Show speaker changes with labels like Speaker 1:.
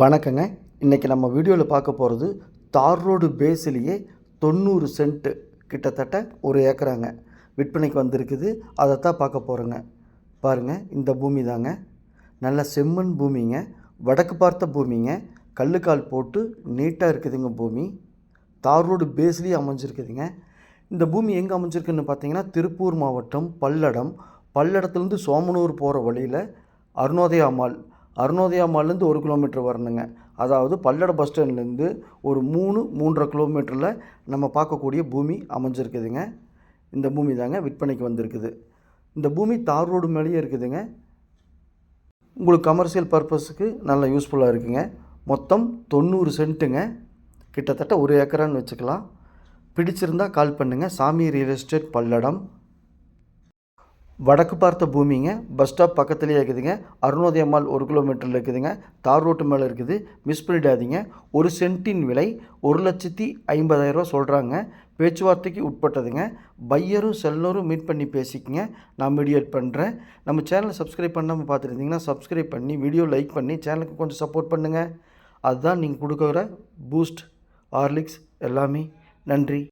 Speaker 1: வணக்கங்க. இன்றைக்கி நம்ம வீடியோவில் பார்க்க போகிறது தார் ரோடு பேஸ்லேயே தொண்ணூறு சென்ட்டு கிட்டத்தட்ட ஒரு ஏக்கராங்க. விற்பனைக்கு வந்திருக்குது. அதைத்தான் பார்க்க போகிறோங்க பாருங்கள் இந்த பூமி தாங்க நல்ல செம்மண் பூமிங்க. வடக்கு பார்த்த பூமிங்க. கல்லுக்கால் போட்டு நீட்டாக இருக்குதுங்க பூமி. தார் ரோடு பேஸ்லேயே அமைஞ்சிருக்குதுங்க. இந்த பூமி எங்கே அமைஞ்சிருக்குன்னு பார்த்தீங்கன்னா திருப்பூர் மாவட்டம் பல்லடம். பல்லடத்துலேருந்து சோமனூர் போகிற வழியில் அருணோதய அம்மாள் அருணோதயா மால்லேருந்து ஒரு கிலோமீட்டர் வரணுங்க. அதாவது பல்லடம் பஸ் ஸ்டாண்ட்லேருந்து ஒரு மூணு மூன்றரை கிலோமீட்டரில் நம்ம பார்க்கக்கூடிய பூமி அமைஞ்சிருக்குதுங்க. இந்த பூமி தாங்க விற்பனைக்கு வந்திருக்குது. இந்த பூமி தார் ரோடு மேலேயே இருக்குதுங்க. உங்களுக்கு கமர்ஷியல் பர்பஸுக்கு நல்லா யூஸ்ஃபுல்லாக இருக்குங்க. மொத்தம் தொண்ணூறு சென்ட்டுங்க. கிட்டத்தட்ட ஒரு ஏக்கரான்னு வச்சுக்கலாம். பிடிச்சிருந்தா கால் பண்ணுங்கள் சாமி ரியல் எஸ்டேட் பல்லடம் வடக்கு பார்த்த பூமிங்க பஸ் ஸ்டாப் பக்கத்துலேயே இருக்குதுங்க. அருணோதய மால் ஒரு கிலோமீட்டரில் இருக்குதுங்க. தார் ரோட்டு மேலே இருக்குது. மிஸ் பண்ணிடாதீங்க. ஒரு சென்ட்டின் விலை ஒரு லட்சத்தி ஐம்பதாயிரரூவா சொல்கிறாங்க பேச்சுவார்த்தைக்கு உட்பட்டதுங்க. பையரும் செல்லரும் மீட் பண்ணி பேசிக்கங்க. நான் மீடியேட் பண்ணுறேன் நம்ம சேனலை சப்ஸ்கிரைப் பண்ணாமல் பார்த்துருந்தீங்கன்னா சப்ஸ்கிரைப் பண்ணி வீடியோ லைக் பண்ணி சேனலுக்கு கொஞ்சம் சப்போர்ட் பண்ணுங்கள் அதுதான் நீங்கள் கொடுக்குற பூஸ்ட் ஹார்லிக்ஸ் எல்லாமே. நன்றி.